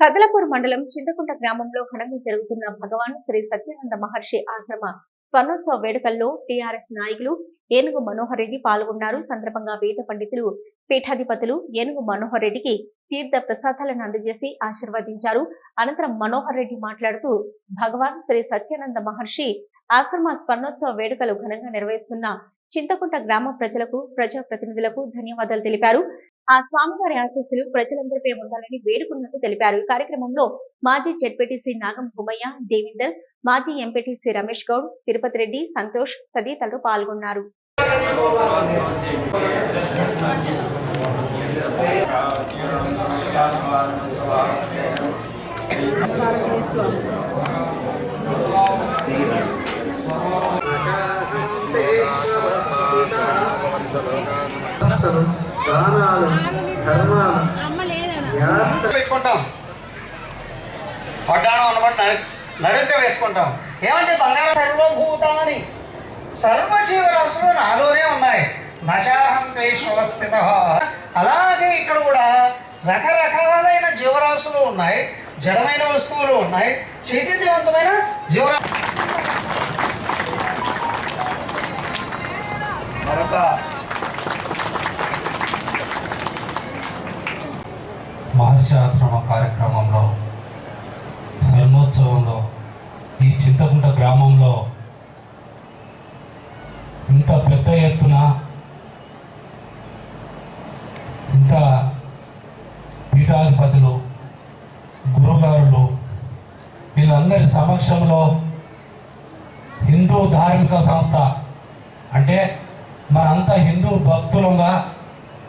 కదలపూర్ మండలం చింతకుంట గ్రామంలో ఘనంగా జరుగుతున్న భగవాన్ శ్రీ సత్యానంద మహర్షి ఆశ్రమ స్వర్ణోత్సవ వేడుకల్లో టీఆర్ఎస్ నాయకులు ఏనుగు మనోహర్ రెడ్డి పాల్గొన్నారు. సందర్భంగా వేద పండితులు పీఠాధిపతులు ఏనుగు మనోహర్ రెడ్డికి తీర్థ ప్రసాదాలను అందజేసి ఆశీర్వదించారు. అనంతరం మనోహర్ రెడ్డి మాట్లాడుతూ భగవాన్ శ్రీ సత్యానంద మహర్షి ఆశ్రమ స్వర్ణోత్సవ వేడుకలు ఘనంగా నిర్వహిస్తున్న చింతకుంట గ్రామ ప్రజలకు ప్రజా ప్రతినిధులకు ధన్యవాదాలు తెలిపారు. ఆ స్వామివారి ఆశీస్సులు ప్రజలందరిపై ఉండాలని వేడుకున్నట్టు తెలిపారు. ఈ కార్యక్రమంలో మాజీ జడ్పీటీసీ నాగం భూమయ్య దేవిందర్ మాజీ ఎంపీటీసీ రమేష్ గౌడ్ తిరుపతి రెడ్డి సంతోష్ తదితరులు పాల్గొన్నారు. శాస్త్రం దానాలు ధర్మాలు పెట్టుకుంటాం వడ్డాణం అనమాట నడుక వేసుకుంటాం. ఏమంటే బంగారం సర్వభూతాన్ని సర్వజీవరాశులు నాలోనే ఉన్నాయి. నశాహం స్థిత అలాగే ఇక్కడ కూడా రకరకాలైన జీవరాశులు ఉన్నాయి జడమైన వస్తువులు ఉన్నాయి చైతన్యవంతమైన జీవరాశులు మహర్షి ఆశ్రమ కార్యక్రమంలో స్వర్ణోత్సవంలో ఈ చింతకుంట గ్రామంలో ఇంత పెద్ద ఎత్తున ఇంత పీఠాధిపతులు గురుగారులు వీళ్ళందరి సమక్షంలో హిందూ ధార్మిక సంస్థ అంటే మనంతా హిందూ భక్తులుగా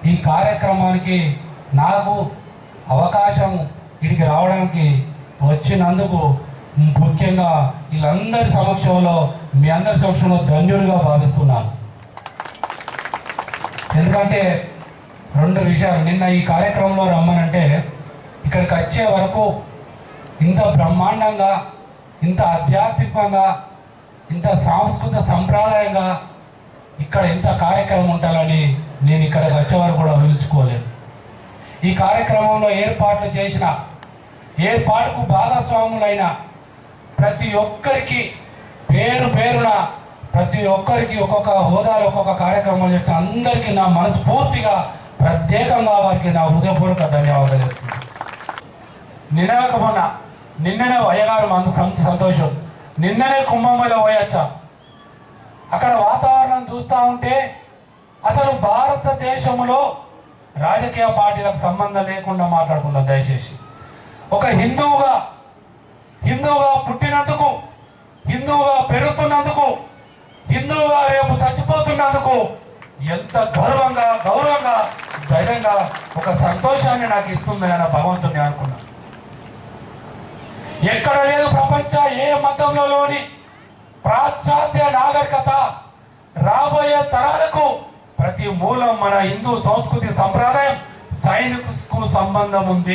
ఈ కార్యక్రమానికి నాకు అవకాశం ఇక్కడికి రావడానికి వచ్చినందుకు ముఖ్యంగా వీళ్ళందరి సమక్షంలో మీ అందరి సమక్షంలో ధన్యుడిగా భావిస్తున్నాను. ఎందుకంటే రెండు విషయాలు నిన్న ఈ కార్యక్రమంలో రమ్మనంటే ఇక్కడికి వచ్చే వరకు ఇంత బ్రహ్మాండంగా ఇంత ఆధ్యాత్మికంగా ఇంత సాంస్కృతిక సంప్రదాయంగా ఇక్కడ ఇంత కార్యక్రమం ఉండాలని నేను ఇక్కడికి వచ్చే వరకు కూడా ఊహించుకోలేదు. ఈ కార్యక్రమంలో ఏర్పాట్లు చేసిన ఏర్పాటుకు భాగస్వాములైన ప్రతి ఒక్కరికి పేరు పేరున ప్రతి ఒక్కరికి ఒక్కొక్క హోదాలో ఒక్కొక్క కార్యక్రమం చేసిన అందరికీ నా మనస్ఫూర్తిగా ప్రత్యేకంగా వారికి నా హృదయపూర్వక ధన్యవాదాలు చేస్తున్నాను నిన్న మొన్న నిన్ననే అయ్యగారు మందు సంతోషం. నిన్ననే కుంభమేళ పోయొచ్చా. అక్కడ వాతావరణం చూస్తూ ఉంటే అసలు భారతదేశంలో రాజకీయ పార్టీలకు సంబంధం లేకుండా మాట్లాడుకుందాం దయచేసి. ఒక హిందువుగా హిందువుగా పుట్టినందుకు హిందువుగా పెరుగుతున్నందుకు హిందువుగా రేపు చచ్చిపోతున్నందుకు ఎంత గౌరవంగా గౌరవంగా ధైర్యంగా ఒక సంతోషాన్ని నాకు ఇస్తుందని నా భగవంతుని అనుకున్నాను ఎక్కడ లేదు ప్రపంచ ఏ మతంలోని పాశ్చాత్య నాగరికత రాబోయే తరాలకు ప్రతి మూలం మన హిందూ సంస్కృతి సంప్రదాయం సైనికు సంబంధం ఉంది.